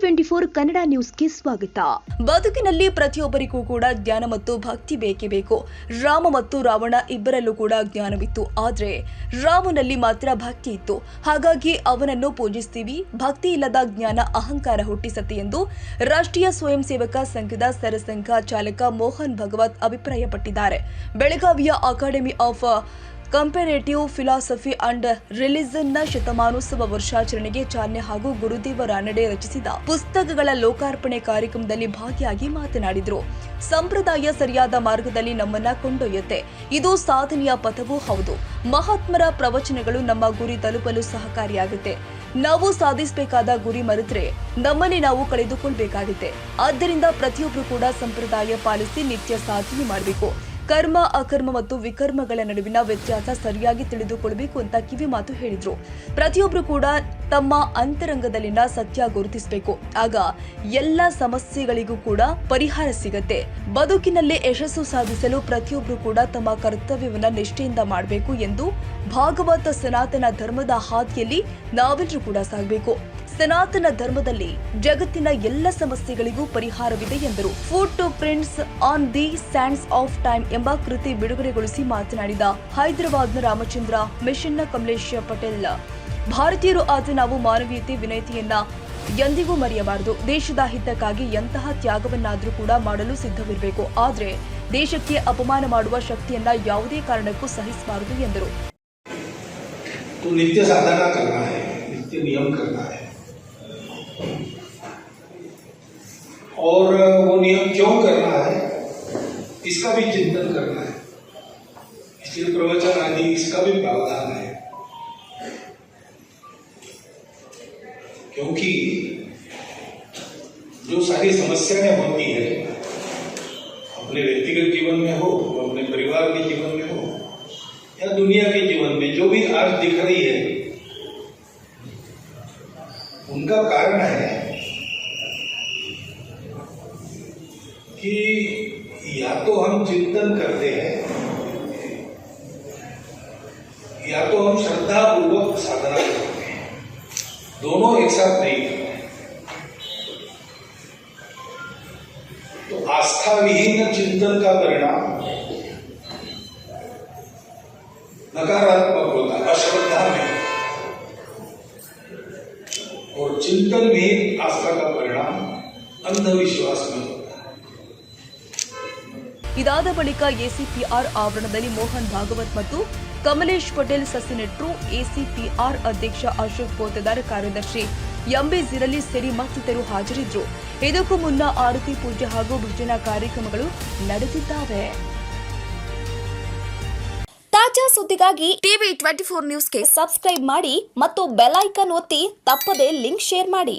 Twenty four Kannada ನ್ಯೂಸ್ಗೆ ಸ್ವಾಗತ. ಬದುಕಿನಲ್ಲಿ ಪ್ರತಿಯೊಬ್ಬರಿಗೂ ಕೂಡ ಜ್ಞಾನ ಮತ್ತು ಭಕ್ತಿ ಬೇಕೇ ಬೇಕು. ರಾಮ ಮತ್ತು ರಾವಣ ಇಬ್ಬರಲ್ಲೂ ಕೂಡ ಜ್ಞಾನವಿತ್ತು. ಆದರೆ ರಾಮನಲ್ಲಿ ಮಾತ್ರ ಭಕ್ತಿ ಇತ್ತು. ಹಾಗಾಗಿ ಅವನನ್ನು ಪೂಜಿಸ್ತೀವಿ. ಭಕ್ತಿ ಇಲ್ಲದ ಜ್ಞಾನ ಅಹಂಕಾರ ಹುಟ್ಟಿಸತ್ತೆ ಎಂದು ರಾಷ್ಟ್ರೀಯ ಸ್ವಯಂ ಸೇವಕ ಸಂಘದ ಸರಸಂಘ ಚಾಲಕ ಮೋಹನ್ ಭಗವತ್ ಅಭಿಪ್ರಾಯಪಟ್ಟಿದ್ದಾರೆ. ಬೆಳಗಾವಿಯ academy of comparative philosophy and ರಿಲಿಜನ್ನ ಶತಮಾನೋತ್ಸವ ವರ್ಷಾಚರಣೆಗೆ ಚಾಲನೆ ಹಾಗೂ ಗುರುದೇವ ರಾನಡೆ ರಚಿಸಿದ ಪುಸ್ತಕಗಳ ಲೋಕಾರ್ಪಣೆ ಕಾರ್ಯಕ್ರಮದಲ್ಲಿ ಭಾಗಿಯಾಗಿ ಮಾತನಾಡಿದರು. ಸಂಪ್ರದಾಯ ಸರಿಯಾದ ಮಾರ್ಗದಲ್ಲಿ ನಮ್ಮನ್ನ ಕೊಂಡೊಯ್ಯುತ್ತೆ. ಇದು ಸಾಧನೆಯ ಪಥವೂ ಹೌದು. ಮಹಾತ್ಮರ ಪ್ರವಚನಗಳು ನಮ್ಮ ಗುರಿ ತಲುಪಲು ಸಹಕಾರಿಯಾಗುತ್ತೆ. ನಾವು ಸಾಧಿಸಬೇಕಾದ ಗುರಿ ಮರೆತರೆ ನಮ್ಮನ್ನೇ ನಾವು ಕಳೆದುಕೊಳ್ಬೇಕಾಗುತ್ತೆ. ಆದ್ದರಿಂದ ಪ್ರತಿಯೊಬ್ಬರು ಕೂಡ ಸಂಪ್ರದಾಯ ಪಾಲಿಸಿ ನಿತ್ಯ ಸಾಧನೆ ಮಾಡಬೇಕು. ಕರ್ಮ, ಅಕರ್ಮ ಮತ್ತು ವಿಕರ್ಮಗಳ ನಡುವಿನ ವ್ಯತ್ಯಾಸ ಸರಿಯಾಗಿ ತಿಳಿದುಕೊಳ್ಳಬೇಕು ಅಂತ ಕಿವಿ ಮಾತು ಹೇಳಿದ್ರು. ಪ್ರತಿಯೊಬ್ರು ಕೂಡ ತಮ್ಮ ಅಂತರಂಗದಲ್ಲಿನ ಸತ್ಯ ಗುರುತಿಸಬೇಕು. ಆಗ ಎಲ್ಲ ಸಮಸ್ಯೆಗಳಿಗೂ ಕೂಡ ಪರಿಹಾರ ಸಿಗತ್ತೆ. ಬದುಕಿನಲ್ಲಿ ಯಶಸ್ಸು ಸಾಧಿಸಲು ಪ್ರತಿಯೊಬ್ಬರು ಕೂಡ ತಮ್ಮ ಕರ್ತವ್ಯವನ್ನ ನಿಷ್ಠೆಯಿಂದ ಮಾಡಬೇಕು ಎಂದು ಭಾಗವತ ಸನಾತನ ಧರ್ಮದ ಹಾದಿಯಲ್ಲಿ ನಾವೆಲ್ಲರೂ ಕೂಡ ಸಾಗಬೇಕು. ಸನಾತನ ಧರ್ಮದಲ್ಲಿ ಜಗತ್ತಿನ ಎಲ್ಲ ಸಮಸ್ಯೆಗಳಿಗೂ ಪರಿಹಾರವಿದೆ ಎಂದರು. Footprints on the sands of time ಎಂಬ ಕೃತಿ ಬಿಡುಗಡೆಗೊಳಿಸಿ ಮಾತನಾಡಿದ ಹೈದರಾಬಾದ್ನ ರಾಮಚಂದ್ರ, ಮಿಷನ್ನ ಕಮಲೇಶ್ ಪಟೇಲ್. ಭಾರತೀಯರು ಆದ ನಾವು ಮಾನವೀಯತೆ, ವಿನಯತೆಯನ್ನ ಎಂದಿಗೂ ಮರೆಯಬಾರದು. ದೇಶದ ಹಿತಕ್ಕಾಗಿ ಎಂತಹ ತ್ಯಾಗವನ್ನಾದರೂ ಕೂಡ ಮಾಡಲು ಸಿದ್ಧವಿರಬೇಕು. ಆದರೆ ದೇಶಕ್ಕೆ ಅಪಮಾನ ಮಾಡುವ ಶಕ್ತಿಯನ್ನ ಯಾವುದೇ ಕಾರಣಕ್ಕೂ ಸಹಿಸಬಾರದು ಎಂದರು. ನಿತ್ಯ ಸಾಧನ और वो नियम क्यों करना है? इसका भी चिंतन करना है। इसलिए प्रवचन आदि, इसका भी प्रावधान है। क्योंकि जो सारी समस्याएँ होती है, अपने व्यक्तिगत जीवन में हो, अपने परिवार के जीवन में हो, या दुनिया के जीवन में, जो भी आज दिख रही है, उनका कारण है कि या तो हम चिंतन करते हैं, या तो हम श्रद्धा पूर्वक साधना करते हैं। दोनों एक साथ नहीं करते तो आस्था विहीन चिंतन का परिणाम नकारात्मक होता है, अश्रद्धा में। और चिंतन में आस्था का परिणाम अंधविश्वास में ಇದಾದ ಬಳಿಕ ಎಸಿಪಿಆರ್ ಆವರಣದಲ್ಲಿ ಮೋಹನ್ ಭಾಗವತ್ ಮತ್ತು ಕಮಲೇಶ್ ಪಟೇಲ್ ಸಸಿ ನೆಟ್ರು, ಎಸಿಪಿಆರ್ ಅಧ್ಯಕ್ಷ ಅಶೋಕ್ ಪೋತೆದಾರ್ ಕಾರ್ಯದರ್ಶಿ ಎಂಬಿ ಜಿರಲಿ ಸೇರಿ ಮತ್ತಿತರರು ಹಾಜರಿದ್ದರು. ಇದಕ್ಕೂ ಮುನ್ನ ಆರತಿ ಪೂಜೆ ಹಾಗೂ ಭಜನಾ ಕಾರ್ಯಕ್ರಮಗಳು ನಡೆದಿದ್ದಾವೆ. ತಾಜಾ ಸುದ್ದಿಗಾಗಿ ಟಿವಿ ಟ್ವೆಂಟಿ ಫೋರ್ ನ್ಯೂಸ್ಗೆ ಸಬ್ಸ್ಕ್ರೈಬ್ ಮಾಡಿ ಮತ್ತು ಬೆಲ್ ಐಕನ್ ಒತ್ತಿ ತಪ್ಪದೇ ಲಿಂಕ್ ಶೇರ್ ಮಾಡಿ.